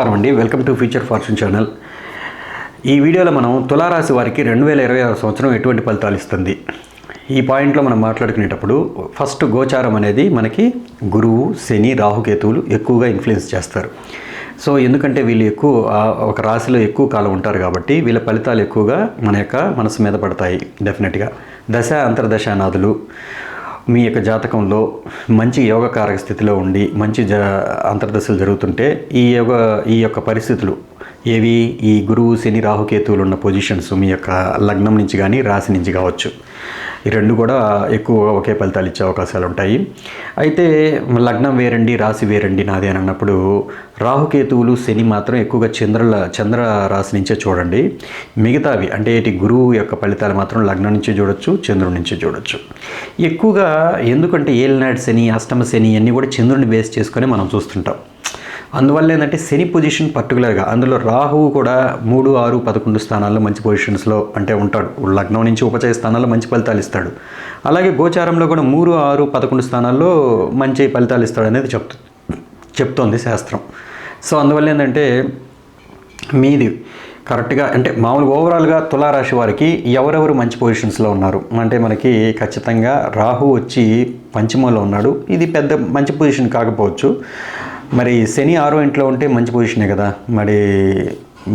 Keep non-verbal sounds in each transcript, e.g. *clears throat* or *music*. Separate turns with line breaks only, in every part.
నమస్కారం అండి. Welcome to future fortune channel ఈ వీడియోలో మనం తులారాశి వారికి రెండు వేల ఇరవై ఆరు సంవత్సరం ఎటువంటి ఫలితాలు ఇస్తుంది? ఈ పాయింట్లో మనం మాట్లాడుకునేటప్పుడు ఫస్ట్ గోచారం అనేది మనకి గురువు శని రాహుకేతువులు ఎక్కువగా ఇన్ఫ్లుయెన్స్ చేస్తారు. సో ఎందుకంటే వీళ్ళు ఎక్కువ ఒక రాశిలో ఎక్కువ కాలం ఉంటారు కాబట్టి వీళ్ళ ఫలితాలు ఎక్కువగా మన యొక్క మనసు మీద పడతాయి డెఫినెట్గా. దశ అంతర్దశానాథులు మీ యొక్క జాతకంలో మంచి యోగకారక స్థితిలో ఉండి మంచి జ అంతర్దశలు జరుగుతుంటే ఈ యోగ ఈ యొక్క పరిస్థితులు ఏవి? ఈ గురువు శని రాహుకేతువులు ఉన్న పొజిషన్స్ మీ యొక్క లగ్నం నుంచి కానీ రాశి నుంచి కావచ్చు. ఈ రెండు కూడా ఎక్కువగా ఒకే ఫలితాలు ఇచ్చే అవకాశాలు ఉంటాయి అయితే లగ్నం వేరండి రాశి వేరండి నాది అని అన్నప్పుడు రాహుకేతువులు శని మాత్రం ఎక్కువగా చంద్రుల చంద్ర రాశి నుంచే చూడండి. మిగతావి అంటే ఇటు గురువు యొక్క ఫలితాలు మాత్రం లగ్నం నుంచి చూడొచ్చు చంద్రుడి నుంచి చూడొచ్చు. ఎక్కువగా ఎందుకంటే ఏలినాడు శని అష్టమ శని అన్నీ కూడా చంద్రుని బేస్ చేసుకొని మనం చూస్తుంటాం. అందువల్ల ఏంటంటే శని పొజిషన్ పర్టికులర్గా అందులో రాహువు కూడా మూడు ఆరు పదకొండు స్థానాల్లో మంచి పొజిషన్స్లో అంటే ఉంటాడు. లగ్నం నుంచి ఉపచయ స్థానాల్లో మంచి ఫలితాలు ఇస్తాడు. అలాగే గోచారంలో కూడా మూడు ఆరు పదకొండు స్థానాల్లో మంచి ఫలితాలు ఇస్తాడు అనేది చెప్తు చెప్తోంది శాస్త్రం. సో అందువల్ల ఏంటంటే మీది కరెక్ట్గా అంటే మామూలుగా ఓవరాల్గా తులారాశి వారికి ఎవరెవరు మంచి పొజిషన్స్లో ఉన్నారు? అంటే మనకి ఖచ్చితంగా రాహు వచ్చి పంచమంలో ఉన్నాడు. ఇది పెద్ద మంచి పొజిషన్ కాకపోవచ్చు. మరి శని ఆరో ఇంట్లో ఉంటే మంచి పొజిషనే కదా? మరి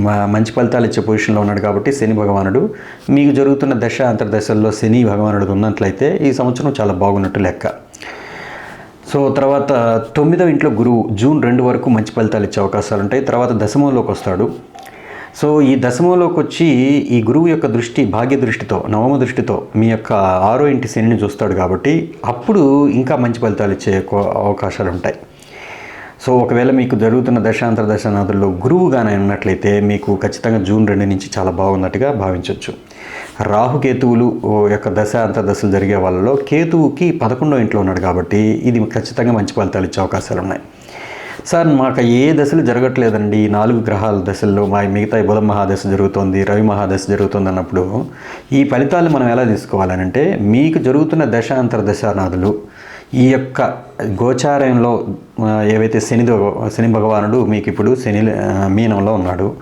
మంచి ఫలితాలు ఇచ్చే పొజిషన్లో ఉన్నాడు కాబట్టి శని భగవానుడు. మీకు జరుగుతున్న దశ అంతర్దశల్లో శని భగవానుడు ఉన్నట్లయితే ఈ సంవత్సరం చాలా బాగున్నట్టు లెక్క. సో తర్వాత తొమ్మిదవ ఇంట్లో గురువు జూన్ రెండు వరకు మంచి ఫలితాలు ఇచ్చే అవకాశాలు ఉంటాయి. తర్వాత దశమంలోకి వస్తాడు. సో ఈ దశమంలోకి వచ్చి ఈ గురువు యొక్క దృష్టి భాగ్య దృష్టితో నవమ దృష్టితో మీ యొక్క ఆరో ఇంటి శనిని చూస్తాడు కాబట్టి అప్పుడు ఇంకా మంచి ఫలితాలు ఇచ్చే అవకాశాలు ఉంటాయి. సో ఒకవేళ మీకు జరుగుతున్న దశాంతర దశనాథుల్లో గురువుగానే ఉన్నట్లయితే మీకు ఖచ్చితంగా జూన్ రెండు నుంచి చాలా బాగున్నట్టుగా భావించవచ్చు రాహుకేతువులు ఓ యొక్క దశ అంతర్దశలు జరిగే వాళ్ళలో కేతువుకి పదకొండో ఇంట్లో ఉన్నాడు కాబట్టి ఇది ఖచ్చితంగా మంచి ఫలితాలు ఇచ్చే అవకాశాలు ఉన్నాయి సార్ మాకు ఏ దశలు జరగట్లేదండి. ఈ నాలుగు గ్రహాల దశల్లో మా మిగతా బుధ మహాదశ జరుగుతోంది రవి మహాదశ జరుగుతుంది అన్నప్పుడు ఈ ఫలితాలు మనం ఎలా తీసుకోవాలనంటే మీకు జరుగుతున్న దశ దశానాథులు ఈ యొక్క గోచారంలో ఏవైతే శని శని భగవానుడు మీకు ఇప్పుడు శని మీనంలో ఉన్నాడు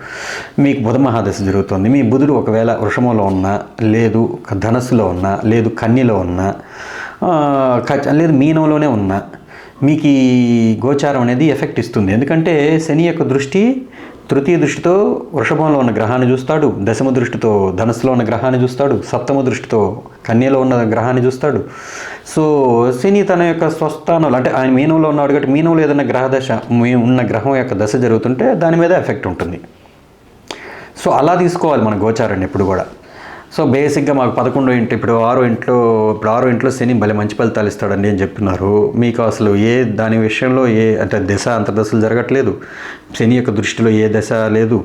మీకు బుధ మహాదశ జరుగుతుంది మీ బుధుడు ఒకవేళ వృషమంలో ఉన్నా లేదు ధనస్సులో ఉన్నా లేదు కన్యలో ఉన్నా లేదు మీనంలోనే ఉన్నా మీకు ఈ గోచారం అనేది ఎఫెక్ట్ ఇస్తుంది. ఎందుకంటే శని యొక్క దృష్టి తృతీయ దృష్టితో వృషభంలో ఉన్న గ్రహాన్ని చూస్తాడు దశమ దృష్టితో ధనస్సులో ఉన్న గ్రహాన్ని చూస్తాడు సప్తమ దృష్టితో కన్యలో ఉన్న గ్రహాన్ని చూస్తాడు సో శని తన యొక్క స్వస్థానంలో అంటే ఆయన మీనంలో ఉన్నాడు కాబట్టి మీనంలో ఏదైనా గ్రహ దశ ఉన్న గ్రహం యొక్క దశ జరుగుతుంటే దాని మీద ఎఫెక్ట్ ఉంటుంది. సో అలా తీసుకోవాలి మన గోచారాన్ని ఎప్పుడు కూడా. సో బేసిక్గా మాకు పదకొండో ఇంటి ఇప్పుడు ఆరో ఇంట్లో ఇప్పుడు ఆరో ఇంట్లో శని భలే మంచి ఫలితాలు ఇస్తాడని అని చెప్తున్నారు. మీకు అసలు ఏ దాని విషయంలో ఏ అంటే దశ అంతర్దశలు జరగట్లేదు. శని యొక్క దృష్టిలో ఏ దశ లేదు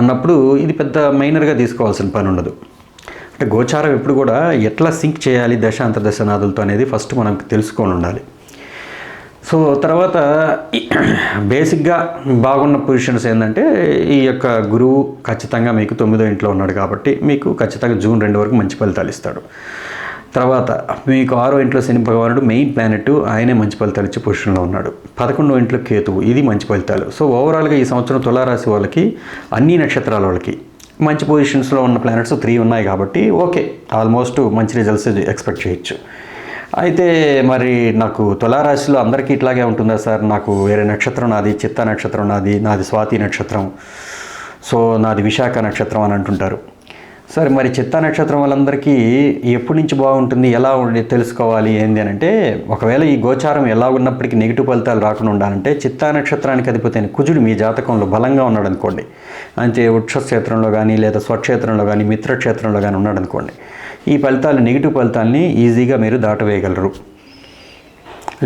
అన్నప్పుడు ఇది పెద్ద మైనర్గా తీసుకోవాల్సిన పని ఉండదు. అంటే గోచారం ఎప్పుడు కూడా ఎట్లా సింక్ చేయాలి దశ అంతర్దశ నాదులతో అనేది ఫస్ట్ మనం తెలుసుకొని ఉండాలి. సో తర్వాత *clears throat* బేసిక్గా బాగున్న పొజిషన్స్ ఏంటంటే ఈ యొక్క గురువు ఖచ్చితంగా మీకు తొమ్మిదో ఇంట్లో ఉన్నాడు కాబట్టి మీకు ఖచ్చితంగా జూన్ రెండు వరకు మంచి ఫలితాలు ఇస్తాడు. తర్వాత మీకు ఆరో ఇంట్లో శని భగవానుడు మెయిన్ ప్లానెట్ ఆయనే మంచి ఫలితాలు ఇచ్చే పొజిషన్లో ఉన్నాడు. పదకొండో ఇంట్లో కేతువు ఇది మంచి ఫలితాలు. సో ఓవరాల్గా ఈ సంవత్సరం తులారాశి వాళ్ళకి అన్ని నక్షత్రాల వాళ్ళకి మంచి పొజిషన్స్లో ఉన్న ప్లానెట్స్ త్రీ ఉన్నాయి కాబట్టి ఓకే ఆల్మోస్ట్ మంచి రిజల్ట్స్ ఎక్స్పెక్ట్ చేయొచ్చు. అయితే మరి నాకు తులారాశిలో అందరికీ ఇట్లాగే ఉంటుందా సార్? నాకు వేరే నక్షత్రం నాది చిత్త నక్షత్రం నాది నాది స్వాతి నక్షత్రం సో నాది విశాఖ నక్షత్రం అని అంటుంటారు. సరే మరి చిత్త నక్షత్రం వాళ్ళందరికీ ఎప్పటి నుంచి బాగుంటుంది ఎలా ఉండి తెలుసుకోవాలి ఏంది అని అంటే ఒకవేళ ఈ గోచారం ఎలా ఉన్నప్పటికీ నెగిటివ్ ఫలితాలు రాకుండా ఉండాలంటే చిత్తా నక్షత్రానికి అధిపతి కుజుడు మీ జాతకంలో బలంగా ఉన్నాడు అనుకోండి అంటే వృక్షక్షేత్రంలో కానీ లేదా స్వక్షేత్రంలో కానీ మిత్రక్షేత్రంలో కానీ ఉన్నాడు అనుకోండి ఈ ఫలితాలు నెగిటివ్ ఫలితాలని ఈజీగా మీరు దాటవేయగలరు.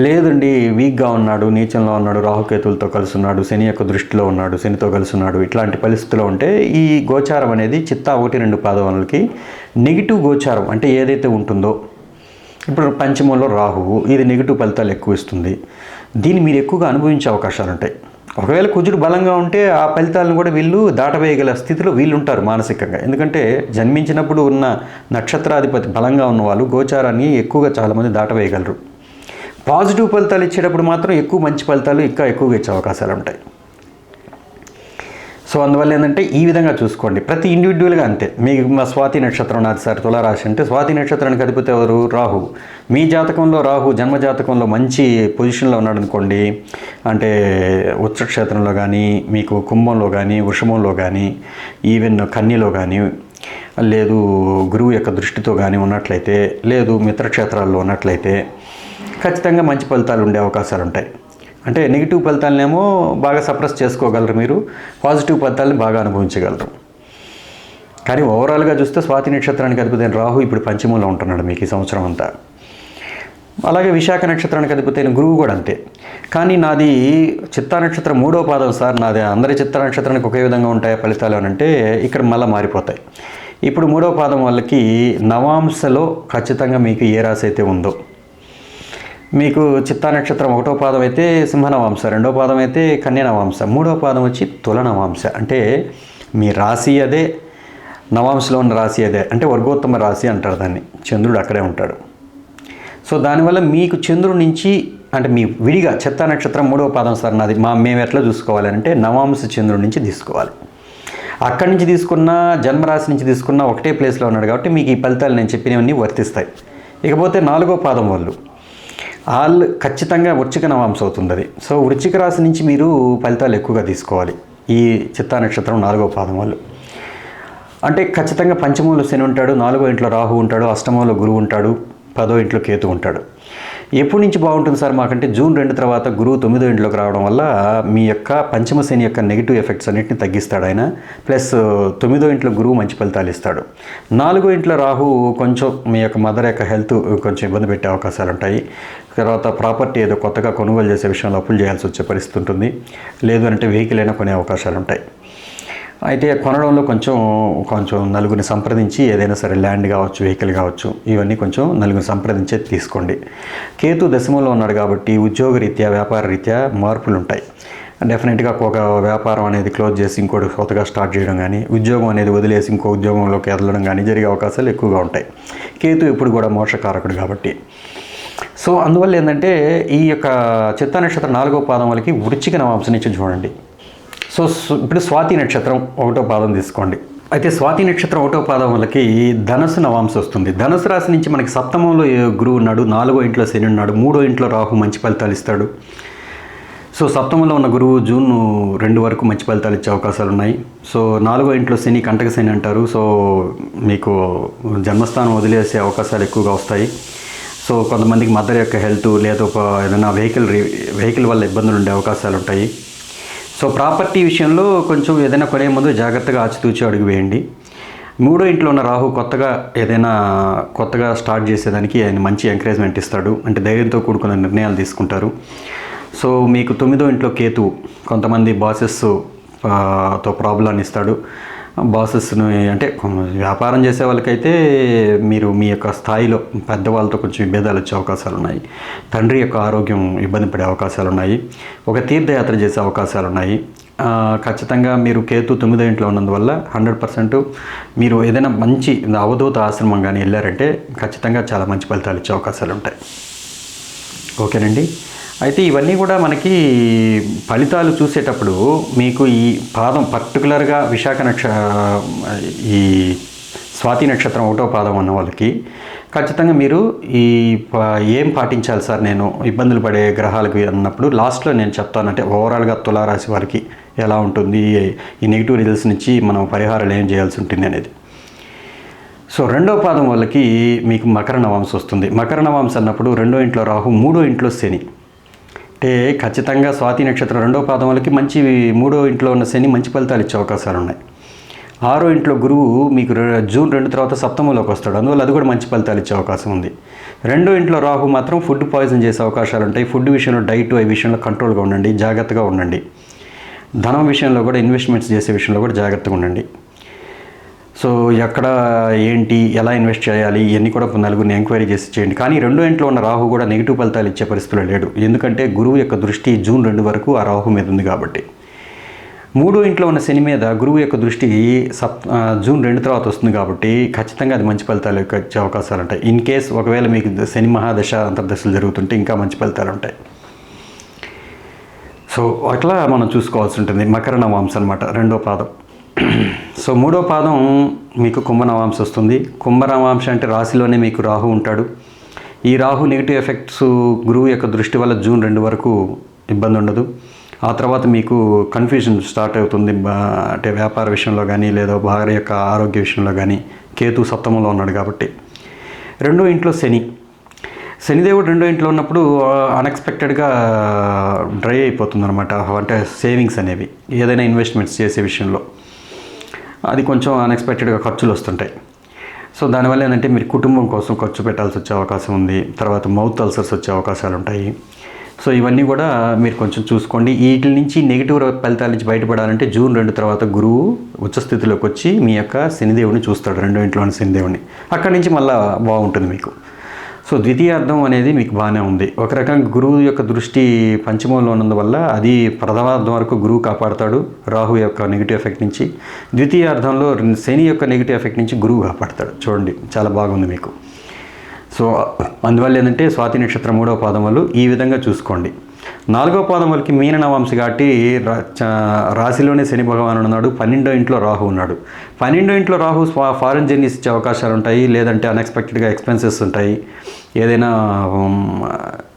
లేదండి వీక్గా ఉన్నాడు నీచంలో ఉన్నాడు రాహుకేతులతో కలిసి ఉన్నాడు శని యొక్క దృష్టిలో ఉన్నాడు శనితో కలిసి ఉన్నాడు ఇట్లాంటి పరిస్థితిలో ఉంటే ఈ గోచారం అనేది చిత్త ఒకటి రెండు పాదవనులకి నెగిటివ్ గోచారం అంటే ఏదైతే ఉంటుందో ఇప్పుడు పంచమంలో రాహువు ఇది నెగిటివ్ ఫలితాలు ఎక్కువ ఇస్తుంది. దీన్ని మీరు ఎక్కువగా అనుభవించే అవకాశాలు ఉంటాయి ఒకవేళ కుజుడు బలంగా ఉంటే ఆ ఫలితాలను కూడా వీళ్ళు దాటవేయగల స్థితిలో వీళ్ళు ఉంటారు మానసికంగా. ఎందుకంటే జన్మించినప్పుడు ఉన్న నక్షత్రాధిపతి బలంగా ఉన్న వాళ్ళు గోచారాన్ని ఎక్కువగా చాలామంది దాటవేయగలరు. పాజిటివ్ ఫలితాలు ఇచ్చేటప్పుడు మాత్రం ఎక్కువ మంచి ఫలితాలు ఇంకా ఎక్కువగా ఇచ్చే అవకాశాలు ఉంటాయి. సో అందువల్ల ఏంటంటే ఈ విధంగా చూసుకోండి. ప్రతి ఇండివిజువల్గా అంతే. మీకు మా స్వాతి నక్షత్రం నాది సార్ తులారాశి అంటే స్వాతి నక్షత్రానికి అధిపతి ఎవరు? రాహు. మీ జాతకంలో రాహు జన్మ జాతకంలో మంచి పొజిషన్లో ఉన్నాడు అనుకోండి అంటే ఉచ్చక్షేత్రంలో కానీ మీకు కుంభంలో కానీ వృషమంలో కానీ ఈవెన్ కన్నీలో కానీ లేదు గురువు యొక్క దృష్టితో కానీ ఉన్నట్లయితే లేదు మిత్రక్షేత్రాల్లో ఉన్నట్లయితే ఖచ్చితంగా మంచి ఫలితాలు ఉండే అవకాశాలు ఉంటాయి. అంటే నెగిటివ్ ఫలితాలనేమో బాగా సప్రెస్ చేసుకోగలరు మీరు పాజిటివ్ ఫలితాలను బాగా అనుభవించగలరు. కానీ ఓవరాల్గా చూస్తే స్వాతి నక్షత్రానికి అధిపతి రాహు ఇప్పుడు పంచమంలో ఉంటున్నాడు మీకు ఈ సంవత్సరం అంతా. అలాగే విశాఖ నక్షత్రానికి అధిపతి గురువు కూడా అంతే. కానీ నాది చిత్తా నక్షత్రం మూడో పాదం సార్ నాది అందరి చిత్తా నక్షత్రానికి ఒకే విధంగా ఉంటాయి ఫలితాలు అని అంటే ఇక్కడ మళ్ళీ మారిపోతాయి. ఇప్పుడు మూడో పాదం వాళ్ళకి నవాంశలో ఖచ్చితంగా మీకు ఏ రాశి అయితే ఉందో మీకు చిత్తా నక్షత్రం ఒకటో పాదం అయితే సింహనవాంశ రెండో పాదం అయితే కన్యనవాంశ మూడో పాదం వచ్చి తులనవాంశ. అంటే మీ రాశి అదే నవాంశలో ఉన్న రాశి అదే అంటే వర్గోత్తమ రాశి అంటారు దాన్ని. చంద్రుడు అక్కడే ఉంటాడు. సో దానివల్ల మీకు చంద్రుడి నుంచి అంటే మీ విడిగా చిత్తా నక్షత్రం మూడవ పాదం సార్ నాది మా మేము ఎట్లా చూసుకోవాలి అంటే నవాంశ చంద్రుడి నుంచి తీసుకోవాలి. అక్కడి నుంచి తీసుకున్న జన్మరాశి నుంచి తీసుకున్న ఒకటే ప్లేస్లో ఉన్నాడు కాబట్టి మీకు ఈ ఫలితాలు నేను చెప్పినవన్నీ వర్తిస్తాయి. ఇకపోతే నాలుగో పాదం వాళ్ళు. ఆల్ ఖచ్చితంగా వృచ్చిక నవాంశ అవుతుంది అది సో వృచ్చిక రాశి నుంచి మీరు ఫలితాలు ఎక్కువగా తీసుకోవాలి. ఈ చిత్తా నక్షత్రం నాలుగో పాదం వాళ్ళు అంటే ఖచ్చితంగా పంచమంలో శని ఉంటాడు నాలుగో ఇంట్లో రాహు ఉంటాడు అష్టమంలో గురువు ఉంటాడు పదో ఇంట్లో కేతు ఉంటాడు. ఎప్పటి నుంచి బాగుంటుంది సార్ మాకంటే జూన్ రెండు తర్వాత గురువు తొమ్మిదో ఇంట్లోకి రావడం వల్ల మీ యొక్క పంచమ శని యొక్క నెగిటివ్ ఎఫెక్ట్స్ అన్నింటిని తగ్గిస్తాడు ఆయన. ప్లస్ తొమ్మిదో ఇంట్లో గురువు మంచి ఫలితాలు ఇస్తాడు. నాలుగో ఇంట్లో రాహు కొంచెం మీ యొక్క మదర్ యొక్క హెల్త్ కొంచెం ఇబ్బంది పెట్టే అవకాశాలు ఉంటాయి. తర్వాత ప్రాపర్టీ ఏదో కొత్తగా కొనుగోలు చేసే విషయంలో అప్పులు చేయాల్సి వచ్చే పరిస్థితి ఉంటుంది. లేదు అంటే వెహికల్ అయినా కొనే అవకాశాలు ఉంటాయి. అయితే కొనడంలో కొంచెం కొంచెం నలుగురిని సంప్రదించి ఏదైనా సరే ల్యాండ్ కావచ్చు వెహికల్ కావచ్చు ఇవన్నీ కొంచెం నలుగురిని సంప్రదించే తీసుకోండి. కేతు దశమంలో ఉన్నాడు కాబట్టి ఉద్యోగ రీత్యా వ్యాపార రీత్యా మార్పులు ఉంటాయి. డెఫినెట్గా ఒక వ్యాపారం అనేది క్లోజ్ చేసి ఇంకోటి కొత్తగా స్టార్ట్ చేయడం కానీ ఉద్యోగం అనేది వదిలేసి ఇంకో ఉద్యోగంలోకి వెళ్ళడం కానీ జరిగే అవకాశాలు ఎక్కువగా ఉంటాయి. కేతు ఎప్పుడు కూడా మోసకారకుడు కాబట్టి. సో అందువల్ల ఏంటంటే ఈ యొక్క చిత్త నక్షత్రం నాలుగో పాదం వాళ్ళకి వృచ్చిక నవాంశం నుంచి చూడండి. సో ఇప్పుడు స్వాతి నక్షత్రం ఒకటో పాదం తీసుకోండి. అయితే స్వాతి నక్షత్రం ఒకటో పాదం వాళ్ళకి ధనస్సు నవాంశం వస్తుంది. ధనుసు రాశి నుంచి మనకి సప్తమంలో గురువు ఉన్నాడు నాలుగో ఇంట్లో శని ఉన్నాడు మూడో ఇంట్లో రాహు మంచి ఫలితాలు ఇస్తాడు. సో సప్తమంలో ఉన్న గురువు జూన్ రెండు వరకు మంచి ఫలితాలు ఇచ్చే అవకాశాలు ఉన్నాయి. సో నాలుగో ఇంట్లో శని కంటక శని అంటారు. సో మీకు జన్మస్థానం వదిలేసే అవకాశాలు ఎక్కువగా వస్తాయి. సో కొంతమందికి మదర్ యొక్క హెల్త్ లేదా ఒక ఏదైనా వెహికల్ వెహికల్ వల్ల ఇబ్బందులు ఉండే అవకాశాలు ఉంటాయి. సో ప్రాపర్టీ విషయంలో కొంచెం ఏదైనా కొనే ముందు జాగ్రత్తగా ఆచితూచి అడుగు వేయండి. మూడో ఇంట్లో ఉన్న రాహు కొత్తగా ఏదైనా కొత్తగా స్టార్ట్ చేసేదానికి ఆయన మంచి ఎంకరేజ్మెంట్ ఇస్తాడు. అంటే ధైర్యంతో కూడుకున్న నిర్ణయాలు తీసుకుంటారు. సో మీకు తొమ్మిదో ఇంట్లో కేతు కొంతమంది బాసెస్తో ప్రాబ్లాన్ని ఇస్తాడు. బాసెస్ని అంటే వ్యాపారం చేసే వాళ్ళకైతే మీరు మీ యొక్క స్థాయిలో పెద్దవాళ్ళతో కొంచెం విభేదాలు వచ్చే అవకాశాలు ఉన్నాయి తండ్రి యొక్క ఆరోగ్యం ఇబ్బంది పడే అవకాశాలు ఉన్నాయి ఒక తీర్థయాత్ర చేసే అవకాశాలు ఉన్నాయి ఖచ్చితంగా మీరు కేతు తొమ్మిదో ఇంట్లో ఉన్నందువల్ల హండ్రెడ్ పర్సెంట్ మీరు ఏదైనా మంచి అవధూత ఆశ్రమం కానీ వెళ్ళారంటే ఖచ్చితంగా చాలా మంచి ఫలితాలు ఇచ్చే అవకాశాలు ఉంటాయి ఓకేనండి? అయితే ఇవన్నీ కూడా మనకి ఫలితాలు చూసేటప్పుడు మీకు ఈ పాదం పర్టికులర్గా విశాఖ నక్ష ఈ స్వాతి నక్షత్రం ఒకటో పాదం ఉన్న వాళ్ళకి ఖచ్చితంగా మీరు ఈ ఏం పాటించాలి సార్? నేను ఇబ్బందులు పడే గ్రహాలకు అన్నప్పుడు లాస్ట్లో నేను చెప్తానంటే ఓవరాల్గా తులారాశి వారికి ఎలా ఉంటుంది? ఈ నెగిటివ్ రిజల్ట్స్ నుంచి మనం పరిహారాలు ఏం చేయాల్సి ఉంటుంది అనేది. సో రెండో పాదం వాళ్ళకి మీకు మకర నవాంశ వస్తుంది. మకర నవాంశ అన్నప్పుడు రెండో ఇంట్లో రాహు మూడో ఇంట్లో శని. అంటే ఖచ్చితంగా స్వాతి నక్షత్రం రెండో పాదం వాళ్ళకి మంచి మూడో ఇంట్లో ఉన్న శని మంచి ఫలితాలు ఇచ్చే అవకాశాలు ఉన్నాయి. ఆరో ఇంట్లో గురువు మీకు జూన్ రెండు తర్వాత సప్తమంలోకి వస్తాడు. అందువల్ల అది కూడా మంచి ఫలితాలు ఇచ్చే అవకాశం ఉంది. రెండో ఇంట్లో రాహు మాత్రం ఫుడ్ పాయిజన్ చేసే అవకాశాలు ఉంటాయి. ఫుడ్ విషయంలో డైట్ ఈ విషయంలో కంట్రోల్గా ఉండండి జాగ్రత్తగా ఉండండి. ధనం విషయంలో కూడా ఇన్వెస్ట్మెంట్స్ చేసే విషయంలో కూడా జాగ్రత్తగా ఉండండి. సో ఎక్కడ ఏంటి ఎలా ఇన్వెస్ట్ చేయాలి ఇవన్నీ కూడా నలుగురిని ఎంక్వైరీ చేసి చేయండి. కానీ రెండో ఇంట్లో ఉన్న రాహు కూడా నెగిటివ్ ఫలితాలు ఇచ్చే పరిస్థితిలో లేడు. ఎందుకంటే గురువు యొక్క దృష్టి జూన్ రెండు వరకు ఆ రాహు మీద ఉంది కాబట్టి. మూడో ఇంట్లో ఉన్న శని మీద గురువు యొక్క దృష్టి సప్ జూన్ రెండు తర్వాత వస్తుంది కాబట్టి ఖచ్చితంగా అది మంచి ఫలితాలు వచ్చే అవకాశాలు ఉంటాయి. ఇన్ కేస్ ఒకవేళ మీకు శని మహాదశ అంతర్దశలు జరుగుతుంటే ఇంకా మంచి ఫలితాలు ఉంటాయి. సో అట్లా మనం చూసుకోవాల్సి ఉంటుంది. మకర నవాంశ అనమాట రెండో పాదం. సో మూడో పాదం మీకు కుంభనవాంశ వస్తుంది. కుంభనవాంశ అంటే రాశిలోనే మీకు రాహు ఉంటాడు. ఈ రాహు నెగిటివ్ ఎఫెక్ట్స్ గురువు యొక్క దృష్టి వల్ల జూన్ రెండు వరకు ఇబ్బంది ఉండదు. ఆ తర్వాత మీకు కన్ఫ్యూజన్ స్టార్ట్ అవుతుంది. అంటే వ్యాపార విషయంలో కానీ లేదా భార్య యొక్క ఆరోగ్య విషయంలో కానీ కేతు సప్తమంలో ఉన్నాడు కాబట్టి. రెండో ఇంట్లో శని. శనిదేవుడు రెండో ఇంట్లో ఉన్నప్పుడు అన్ఎక్స్పెక్టెడ్గా డ్రై అయిపోతుంది అనమాట అంటే సేవింగ్స్ అనేవి. ఏదైనా ఇన్వెస్ట్మెంట్స్ చేసే విషయంలో. అది కొంచెం అన్ఎక్స్పెక్టెడ్గా ఖర్చులు వస్తుంటాయి. సో దానివల్ల ఏంటంటే మీరు కుటుంబం కోసం ఖర్చు పెట్టాల్సి వచ్చే అవకాశం ఉంది. తర్వాత మౌత్ అల్సర్స్ వచ్చే అవకాశాలు ఉంటాయి. సో ఇవన్నీ కూడా మీరు కొంచెం చూసుకోండి. వీటి నుంచి నెగిటివ్ ఫలితాల నుంచి బయటపడాలంటే జూన్ రెండు తర్వాత గురువు ఉచ్చస్థితిలోకి వచ్చి మీ యొక్క శనిదేవుని చూస్తాడు. రెండో ఇంట్లోని శనిదేవుని. అక్కడి నుంచి మళ్ళీ బాగుంటుంది మీకు. సో ద్వితీయార్థం అనేది మీకు బాగానే ఉంది. ఒక రకంగా గురువు యొక్క దృష్టి పంచమంలో ఉన్నందువల్ల అది ప్రథమార్థం వరకు గురువు కాపాడతాడు రాహు యొక్క నెగిటివ్ ఎఫెక్ట్ నుంచి. ద్వితీయార్థంలో శని యొక్క నెగిటివ్ ఎఫెక్ట్ నుంచి గురువు కాపాడతాడు. చూడండి చాలా బాగుంది మీకు. సో అందువల్ల ఏంటంటే స్వాతి నక్షత్రం మూడవ పాదం ఈ విధంగా చూసుకోండి. నాలుగో పాదం వాళ్ళకి మీన కాబట్టి రా- రాశిలోనే శని భగవానుడు ఉన్నాడు. పన్నెండో ఇంట్లో రాహు ఉన్నాడు. పన్నెండో ఇంట్లో రాహు ఫారెన్ జర్నీస్ ఇచ్చే అవకాశాలు ఉంటాయి లేదంటే అన్ఎక్స్పెక్టెడ్గా ఎక్స్పెన్సెస్ ఉంటాయి. ఏదైనా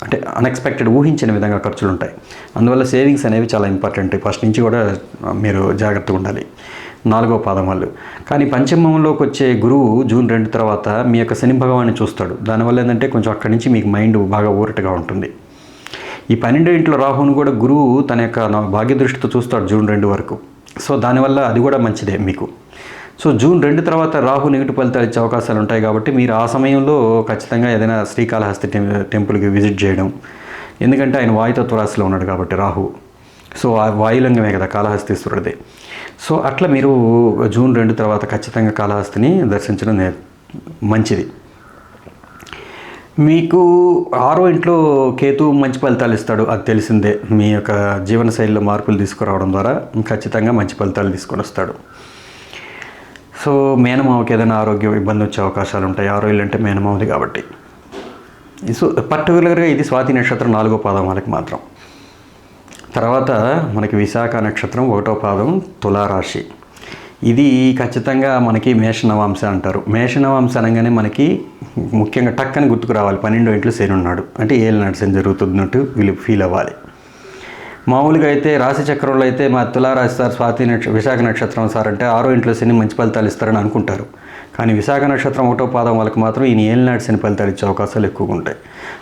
అంటే అన్ఎక్స్పెక్టెడ్ ఊహించిన విధంగా ఖర్చులు ఉంటాయి. అందువల్ల సేవింగ్స్ అనేవి చాలా ఇంపార్టెంట్ ఫస్ట్ నుంచి కూడా మీరు జాగ్రత్తగా ఉండాలి. నాలుగో పాదం వాళ్ళు కానీ పంచమంలోకి వచ్చే గురువు జూన్ రెండు తర్వాత మీ యొక్క శని భగవాన్ని చూస్తాడు. దానివల్ల ఏంటంటే కొంచెం అక్కడి నుంచి మీకు మైండ్ బాగా ఊరటగా ఉంటుంది. ఈ పన్నెండో ఇంట్లో రాహుని కూడా గురువు తన యొక్క భాగ్యదృష్టితో భాగ్య దృష్టితో చూస్తాడు జూన్ రెండు వరకు. సో దానివల్ల అది కూడా మంచిదే మీకు. సో జూన్ రెండు తర్వాత రాహు నెగిటివ్ ఫలితాలు ఇచ్చే అవకాశాలు ఉంటాయి కాబట్టి మీరు ఆ సమయంలో ఖచ్చితంగా ఏదైనా శ్రీకాళహస్తి టెం టెంపుల్కి విజిట్ చేయడం. ఎందుకంటే ఆయన వాయుతత్వ రాశిలో ఉన్నాడు కాబట్టి రాహు. సో ఆ వాయులింగమే కదా కాళహస్తీశ్వరుడిది. సో అట్లా మీరు జూన్ రెండు తర్వాత ఖచ్చితంగా కాళహస్తిని దర్శించడం నే- మంచిది. మీకు ఆరో ఇంట్లో కేతు మంచి ఫలితాలు ఇస్తాడు అది తెలిసిందే. మీ యొక్క జీవనశైలిలో మార్పులు తీసుకురావడం ద్వారా ఖచ్చితంగా మంచి ఫలితాలు తీసుకొని వస్తాడు. సో మేనమావకి ఏదైనా ఆరోగ్య ఇబ్బంది వచ్చే అవకాశాలు ఉంటాయి. ఆరో ఇల్లు అంటే మేనమావది కాబట్టి. సో పర్టికులర్గా ఇది స్వాతి నక్షత్రం నాలుగో పాదం వాళ్ళకి మాత్రం. తర్వాత మనకి విశాఖ నక్షత్రం ఒకటో పాదం తులారాశి. ఇది ఖచ్చితంగా మనకి మేషనవాంశ అంటారు. మేషనవాంశ అనగానే మనకి ముఖ్యంగా టక్కని గుర్తుకు రావాలి పన్నెండో ఇంట్లో శని ఉన్నాడు. అంటే ఏళ్ళనాడు శని జరుగుతున్నట్టు వీళ్ళు ఫీల్ అవ్వాలి. మామూలుగా అయితే రాశి చక్రంలో అయితే మా తులారాశి సార్ స్వాతి నక్ష విశాఖ నక్షత్రం సార్ అంటే ఆరో ఇంట్లో శని మంచి ఫలితాలు ఇస్తారని అనుకుంటారు. కానీ విశాఖ నక్షత్రం ఒకటో పాదం వాళ్ళకి మాత్రం ఈయన ఏళ్ళనాడు శని ఫలితాలు ఇచ్చే అవకాశాలు ఎక్కువగా ఉంటాయి.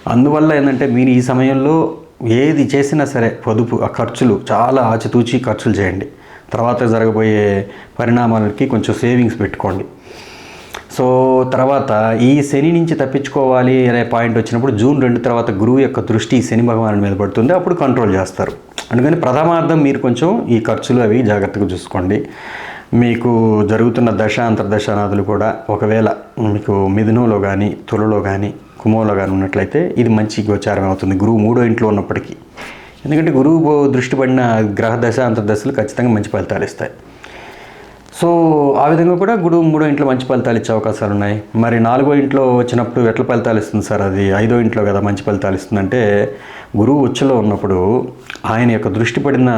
అందువల్ల ఏంటంటే మీరు ఈ సమయంలో ఏది చేసినా సరే పొదుపు ఆ ఖర్చులు చాలా ఆచితూచి ఖర్చులు చేయండి. తర్వాత జరగబోయే పరిణామాలకి కొంచెం సేవింగ్స్ పెట్టుకోండి. సో తర్వాత ఈ శని నుంచి తప్పించుకోవాలి అనే పాయింట్ వచ్చినప్పుడు జూన్ రెండు తర్వాత గురువు యొక్క దృష్టి శని భగవాను మీద పడుతుంది. అప్పుడు కంట్రోల్ చేస్తారు. అందుకని ప్రథమార్థం మీరు కొంచెం ఈ ఖర్చులు అవి జాగ్రత్తగా చూసుకోండి. మీకు జరుగుతున్న దశ అంతర్దశానాథులు కూడా ఒకవేళ మీకు మిథునంలో కానీ తులలో కానీ కుమోలో కానీ ఉన్నట్లయితే ఇది మంచి గోచారం అవుతుంది. గురువు మూడో ఇంట్లో ఉన్నప్పటికీ. ఎందుకంటే గురువు దృష్టి పడిన గ్రహ దశ అంతర్దశలు ఖచ్చితంగా మంచి ఫలితాలు ఇస్తాయి. సో ఆ విధంగా కూడా గురువు మూడో ఇంట్లో మంచి ఫలితాలు ఇచ్చే అవకాశాలు ఉన్నాయి. మరి నాలుగో ఇంట్లో వచ్చినప్పుడు ఎట్ల ఫలితాలు ఇస్తుంది సార్? అది ఐదో ఇంట్లో కదా మంచి ఫలితాలు ఇస్తుందంటే గురువు ఉచ్చలో ఉన్నప్పుడు ఆయన యొక్క దృష్టి పడిన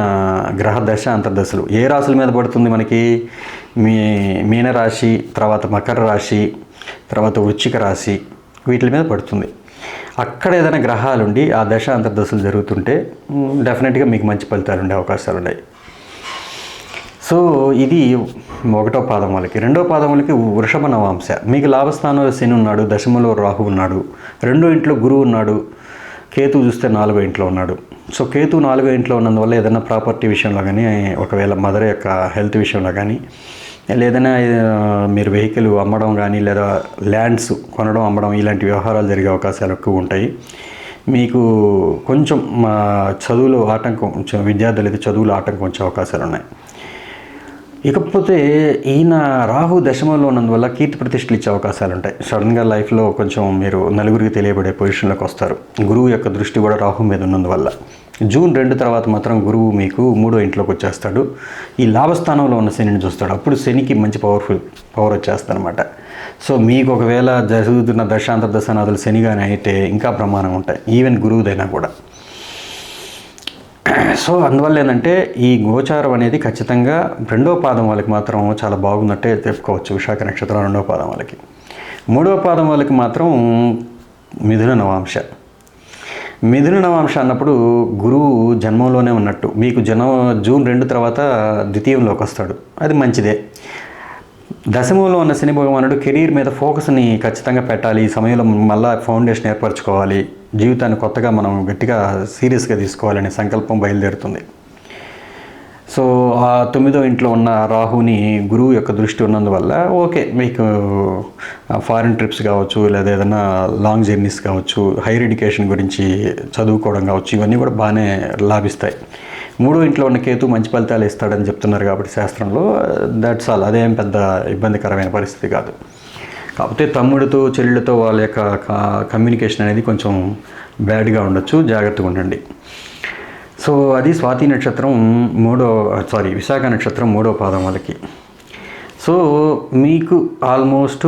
గ్రహ దశ అంతర్దశలు. ఏ రాశుల మీద పడుతుంది మనకి? మీ మీనరాశి తర్వాత మకర రాశి తర్వాత వృచ్చిక రాశి వీటి మీద పడుతుంది. అక్కడ ఏదైనా గ్రహాలు ఉండి ఆ దశ అంతర్దశలు జరుగుతుంటే డెఫినెట్గా మీకు మంచి ఫలితాలు ఉండే అవకాశాలు ఉన్నాయి సో ఇది ఒకటో పాదం వాళ్ళకి. రెండో పాదం వాళ్ళకి వృషభ నవాంశ. మీకు లాభస్థానంలో శని ఉన్నాడు దశమలో రాహు ఉన్నాడు రెండో ఇంట్లో గురువు ఉన్నాడు కేతు చూస్తే నాలుగో ఇంట్లో ఉన్నాడు. సో కేతు నాలుగో ఇంట్లో ఉన్నందువల్ల ఏదైనా ప్రాపర్టీ విషయంలో కానీ ఒకవేళ మదర్ యొక్క హెల్త్ విషయంలో కానీ లేదైనా మీరు వెహికల్ అమ్మడం కానీ లేదా ల్యాండ్స్ కొనడం అమ్మడం ఇలాంటి వ్యవహారాలు జరిగే అవకాశాలు ఎక్కువ ఉంటాయి. మీకు కొంచెం మా చదువులో ఆటంకం విద్యార్థులైతే విద్యార్థులు అయితే చదువులో ఆటంకం వచ్చే అవకాశాలు ఉన్నాయి. ఇకపోతే ఈయన రాహు దశమంలో ఉన్నందువల్ల కీర్తి ప్రతిష్టలు ఇచ్చే అవకాశాలు ఉంటాయి. సడన్గా లైఫ్లో కొంచెం మీరు నలుగురికి తెలియబడే పొజిషన్లోకి వస్తారు. గురువు యొక్క దృష్టి కూడా రాహు మీద ఉన్నందువల్ల. జూన్ రెండు తర్వాత మాత్రం గురువు మీకు మూడో ఇంట్లోకి వచ్చేస్తాడు. ఈ లాభస్థానంలో ఉన్న శనిని చూస్తాడు. అప్పుడు శనికి మంచి పవర్ఫుల్ పవర్ వచ్చేస్తారనమాట సో మీకు ఒకవేళ జరుగుతున్న దశాంతర దశనాథులు శనిగానే అయితే ఇంకా ప్రమాణం ఉంటాయి. ఈవెన్ గురువుదైనా కూడా. సో అందువల్ల ఏంటంటే ఈ గోచారం అనేది ఖచ్చితంగా రెండవ పాదం వాళ్ళకి మాత్రం చాలా బాగున్నట్టే చెప్పుకోవచ్చు విశాఖ నక్షత్రం రెండవ పాదం వాళ్ళకి. మూడవ పాదం వాళ్ళకి మాత్రం మిథున నవాంశ. మిథున నవాంశ అన్నప్పుడు గురువు జన్మంలోనే ఉన్నట్టు. మీకు జన్మ జూన్ రెండు తర్వాత ద్వితీయంలోకి వస్తాడు. అది మంచిదే. దశమంలో ఉన్న శని భగవానుడు కెరీర్ మీద ఫోకస్ని ఖచ్చితంగా పెట్టాలి. ఈ సమయంలో మళ్ళీ ఫౌండేషన్ ఏర్పరచుకోవాలి. జీవితాన్ని కొత్తగా మనం గట్టిగా సీరియస్గా తీసుకోవాలనే సంకల్పం బయలుదేరుతుంది. సో ఆ తొమ్మిదో ఇంట్లో ఉన్న రాహుని గురువు యొక్క దృష్టి ఉన్నందువల్ల ఓకే మీకు ఫారిన్ ట్రిప్స్ కావచ్చు లేదా ఏదైనా లాంగ్ జర్నీస్ కావచ్చు హైయర్ ఎడ్యుకేషన్ గురించి చదువుకోవడం కావచ్చు ఇవన్నీ కూడా బాగానే లాభిస్తాయి. మూడో ఇంట్లో ఉన్న కేతు మంచి ఫలితాలు ఇస్తాడని చెప్తున్నారు కాబట్టి శాస్త్రంలో దట్స్ ఆల్ అదేం పెద్ద ఇబ్బందికరమైన పరిస్థితి కాదు. కాకపోతే తమ్ముడితో చెల్లెళ్ళతో వాళ్ళ యొక్క కమ్యూనికేషన్ అనేది కొంచెం బ్యాడ్గా ఉండొచ్చు. జాగ్రత్తగా ఉండండి. సో అది స్వాతి నక్షత్రం మూడో సారీ విశాఖ నక్షత్రం మూడో పాదం వాళ్ళకి. సో మీకు ఆల్మోస్ట్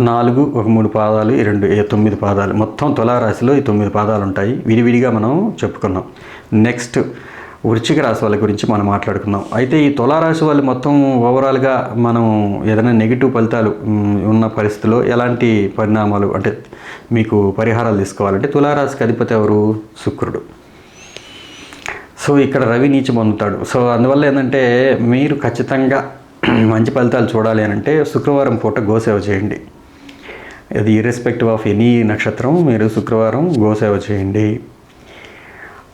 నాలుగు ఒక మూడు పాదాలు ఈ రెండు ఏ తొమ్మిది పాదాలు. మొత్తం తులారాశిలో ఈ తొమ్మిది పాదాలు ఉంటాయి. విడివిడిగా మనం చెప్పుకున్నాం. నెక్స్ట్ వృశ్చిక రాశి వాళ్ళ గురించి మనం మాట్లాడుకుందాం. అయితే ఈ తులారాశి వాళ్ళు మొత్తం ఓవరాల్గా మనం ఏదైనా నెగిటివ్ ఫలితాలు ఉన్న పరిస్థితిలో ఎలాంటి పరిణామాలు అంటే మీకు పరిహారాలు తీసుకోవాలంటే తులారాశికి అధిపతి ఎవరు? శుక్రుడు. సో ఇక్కడ రవి నీచి పొందుతాడు. సో అందువల్ల ఏంటంటే మీరు ఖచ్చితంగా *clears throat* మంచి ఫలితాలు చూడాలి అని అంటే శుక్రవారం పూట గోసేవ చేయండి. అది ఇర్రెస్పెక్టివ్ ఆఫ్ ఎనీ నక్షత్రం మీరు శుక్రవారం గోసేవ చేయండి.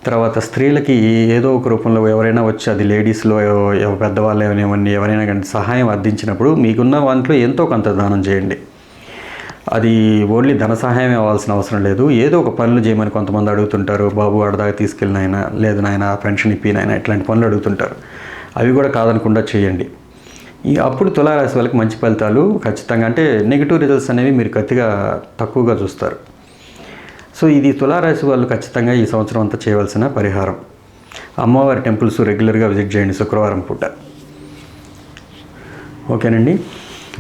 తర్వాత స్త్రీలకి ఏదో ఒక రూపంలో ఎవరైనా వచ్చి అది లేడీస్లో పెద్దవాళ్ళు ఏమైనా ఎవరైనా కానీ సహాయం అందించినప్పుడు మీకున్న వాంట్లో ఎంతో కొంత దానం చేయండి. అది ఓన్లీ ధన సహాయం ఇవ్వాల్సిన అవసరం లేదు. ఏదో ఒక పనులు చేయమని కొంతమంది అడుగుతుంటారు. బాబు అడదాకా తీసుకెళ్ళిన ఆయన లేదు నాయన పెన్షన్ ఇప్పినాయన ఇట్లాంటి పనులు అడుగుతుంటారు. అవి కూడా కాదనకుండా చేయండి. ఈ అప్పుడు తులారాశి వాళ్ళకి మంచి ఫలితాలు ఖచ్చితంగా అంటే నెగిటివ్ రిజల్ట్స్ అనేవి మీరు కొద్దిగా తక్కువగా చూస్తారు. సో ఇది తులారాశి వాళ్ళు ఖచ్చితంగా ఈ సంవత్సరం అంతా చేయవలసిన పరిహారం. అమ్మవారి టెంపుల్స్ రెగ్యులర్గా విజిట్ చేయండి శుక్రవారం పూట. ఓకేనండి.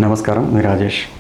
నమస్కారం. మీ రాజేష్.